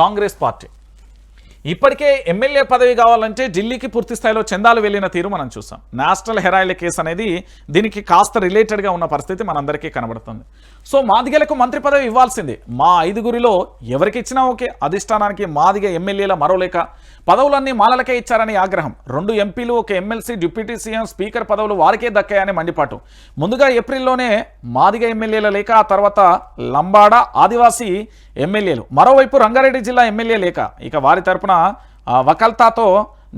Congress party. ఇప్పటికే MLA పదవి కావాలంటే ఢిల్లీకి పూర్తి స్థాయిలో చందాలు వెళ్ళిన తీరు మనం చూసాం. నేషనల్ హెరాయిల్ కేసు అనేది దీనికి కాస్త రిలేటెడ్గా ఉన్న పరిస్థితి మనందరికీ కనబడుతుంది. సో మాదిగలకు మంత్రి పదవి ఇవ్వాల్సింది. మా ఐదుగురిలో ఎవరికి ఇచ్చినా ఓకే. అధిష్టానానికి మాదిగ ఎమ్మెల్యేల మరోలేక పదవులన్నీ మాలలకే ఇచ్చారని ఆగ్రహం. రెండు ఎంపీలు ఒక ఎమ్మెల్సీ డిప్యూటీ సీఎం స్పీకర్ పదవులు వారికే దక్కాయని మండిపాటు. ముందుగా ఏప్రిల్లోనే మాదిగ ఎమ్మెల్యేల లేక ఆ తర్వాత లంబాడ ఆదివాసీ ఎమ్మెల్యేలు. మరోవైపు రంగారెడ్డి జిల్లా ఎమ్మెల్యే లేక ఇక వారి తరపున వకల్తాతో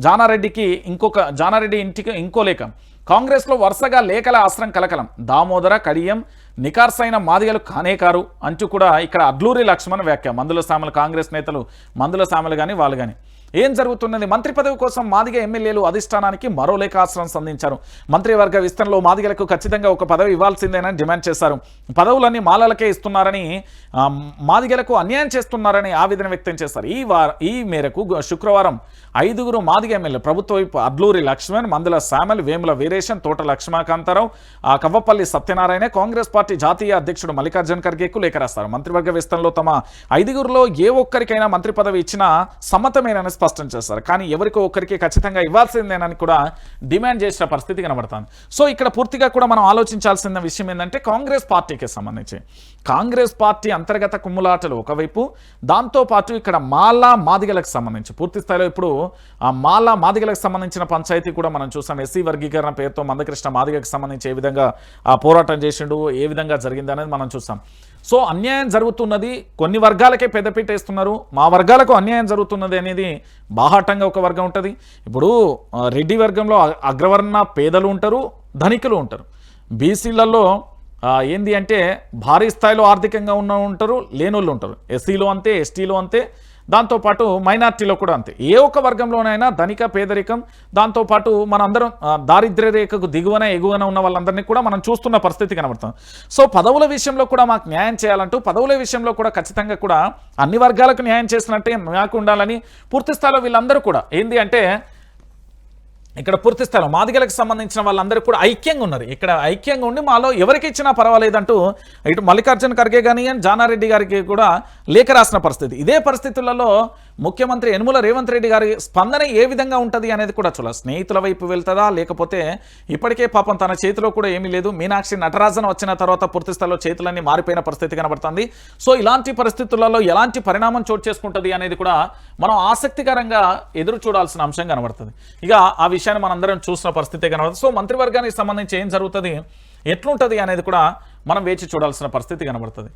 జానారెడ్డికి ఇంకొక జానారెడ్డి ఇంటికి ఇంకో లేఖ. కాంగ్రెస్లో వరుసగా లేఖల ఆశ్రం కలకలం. దామోదర కడియం నికార్సైన మాదిగలు కానే కారు అంటూ కూడా ఇక్కడ అడ్లూరి లక్ష్మణ్ వ్యాఖ్య. మందుల సామలు కాంగ్రెస్ నేతలు మందుల సామలు కానీ వాళ్ళు కానీ ఏం జరుగుతున్నది? మంత్రి పదవి కోసం మాదిగ ఎమ్మెల్యేలు అధిష్టానానికి మరో లేఖ ఆశ్రయం సంధించారు. మంత్రివర్గ విస్తరణలో మాదిగలకు ఖచ్చితంగా ఒక పదవి ఇవ్వాల్సిందేనని డిమాండ్ చేశారు. పదవులన్నీ మాలలకే ఇస్తున్నారని మాదిగలకు అన్యాయం చేస్తున్నారని ఆవేదన వ్యక్తం చేశారు. ఈ వార ఈ మేరకు శుక్రవారం ఐదుగురు మాదిగ ఎమ్మెల్యే ప్రభుత్వ అడ్లూరి లక్ష్మణ్ మందుల శామల్ వేముల వీరేశన్ తోట లక్ష్మీకాంతారావు కవ్వపల్లి సత్యనారాయణ కాంగ్రెస్ పార్టీ జాతీయ అధ్యక్షుడు మల్లికార్జున్ ఖర్గేకు లేఖ రాస్తారు మంత్రివర్గ విస్తరణలో తమ ఐదుగురులో ఏ ఒక్కరికైనా మంత్రి పదవి ఇచ్చినా సమ్మతమేనని స్పష్టం చేస్తారు. కానీ ఎవరికో ఒకరికి ఖచ్చితంగా ఇవ్వాల్సిందేనని కూడా డిమాండ్ చేసిన పరిస్థితి కనబడుతుంది. సో ఇక్కడ పూర్తిగా కూడా మనం ఆలోచించాల్సిన విషయం ఏంటంటే కాంగ్రెస్ పార్టీకి సంబంధించి. కాంగ్రెస్ పార్టీ అంతర్గత కుమ్ములాటలు ఒకవైపు దాంతోపాటు ఇక్కడ మాలా మాదిగలకు సంబంధించి. పూర్తి స్థాయిలో ఇప్పుడు ఆ మాలా మాదిగలకు సంబంధించిన పంచాయతీ కూడా మనం చూసాం. ఎస్సీ వర్గీకరణ పేరుతో మందకృష్ణ మాదిగకు సంబంధించి ఏ విధంగా ఆ పోరాటం చేసిండు ఏ విధంగా జరిగింది అనేది మనం చూసాం. సో అన్యాయం జరుగుతున్నది కొన్ని వర్గాలకే పెద్దపీట వేస్తున్నారు మా వర్గాలకు అన్యాయం జరుగుతున్నది అనేది బాహాటంగా ఒక వర్గం ఉంటుంది. ఇప్పుడు రెడ్డి వర్గంలో అగ్రవర్ణ పేదలు ఉంటారు ధనికులు ఉంటారు. బీసీలలో ఏంది అంటే భారీ స్థాయిలో ఆర్థికంగా ఉన్న ఉంటారు లేనోళ్ళు ఉంటారు. ఎస్సీలో అంతే ఎస్టీలో అంతే. దాంతోపాటు మైనార్టీలో కూడా అంతే. ఏ ఒక్క వర్గంలోనైనా ధనిక పేదరికం దాంతోపాటు మనందరం దారిద్ర్య రేఖకు దిగువన ఎగువన ఉన్న వాళ్ళందరినీ కూడా మనం చూస్తున్న పరిస్థితి కనబడుతుంది. సో పదవుల విషయంలో కూడా మాకు న్యాయం చేయాలంటూ పదవుల విషయంలో కూడా ఖచ్చితంగా కూడా అన్ని వర్గాలకు న్యాయం చేసినట్టే మాకు ఉండాలని పూర్తి స్థాయిలో వీళ్ళందరూ కూడా. ఏంటి అంటే ఇక్కడ పూర్తి స్థాయిలో మాదిగలకు సంబంధించిన వాళ్ళందరూ కూడా ఐక్యంగా ఉన్నారు. ఇక్కడ ఐక్యంగా ఉండి మాలో ఎవరికి ఇచ్చినా పర్వాలేదంటూ ఇటు మల్లికార్జున ఖర్గే కానీ జానారెడ్డి గారికి కూడా లేఖ రాసిన పరిస్థితి. ఇదే పరిస్థితులలో ముఖ్యమంత్రి యనుమల రేవంత్ రెడ్డి గారి స్పందన ఏ విధంగా ఉంటుంది అనేది కూడా చూడాలి. స్నేహితుల వైపు వెళ్తుందా లేకపోతే ఇప్పటికే పాపం తన చేతిలో కూడా ఏమీ లేదు. మీనాక్షి నటరాజన్ వచ్చిన తర్వాత పూర్తి స్థాయిలో చేతులన్నీ మారిపోయిన పరిస్థితి కనబడుతుంది. సో ఇలాంటి పరిస్థితులలో ఎలాంటి పరిణామం చోటు చేసుకుంటుంది అనేది కూడా మనం ఆసక్తికరంగా ఎదురు చూడాల్సిన అంశం కనబడుతుంది. ఇక ఆ విషయాన్ని మనందరం చూసిన పరిస్థితి కనబడుతుంది సో మంత్రివర్గానికి సంబంధించి ఏం జరుగుతుంది? ఎట్లుంటుంది అనేది కూడా మనం వేచి చూడాల్సిన పరిస్థితి కనబడుతుంది.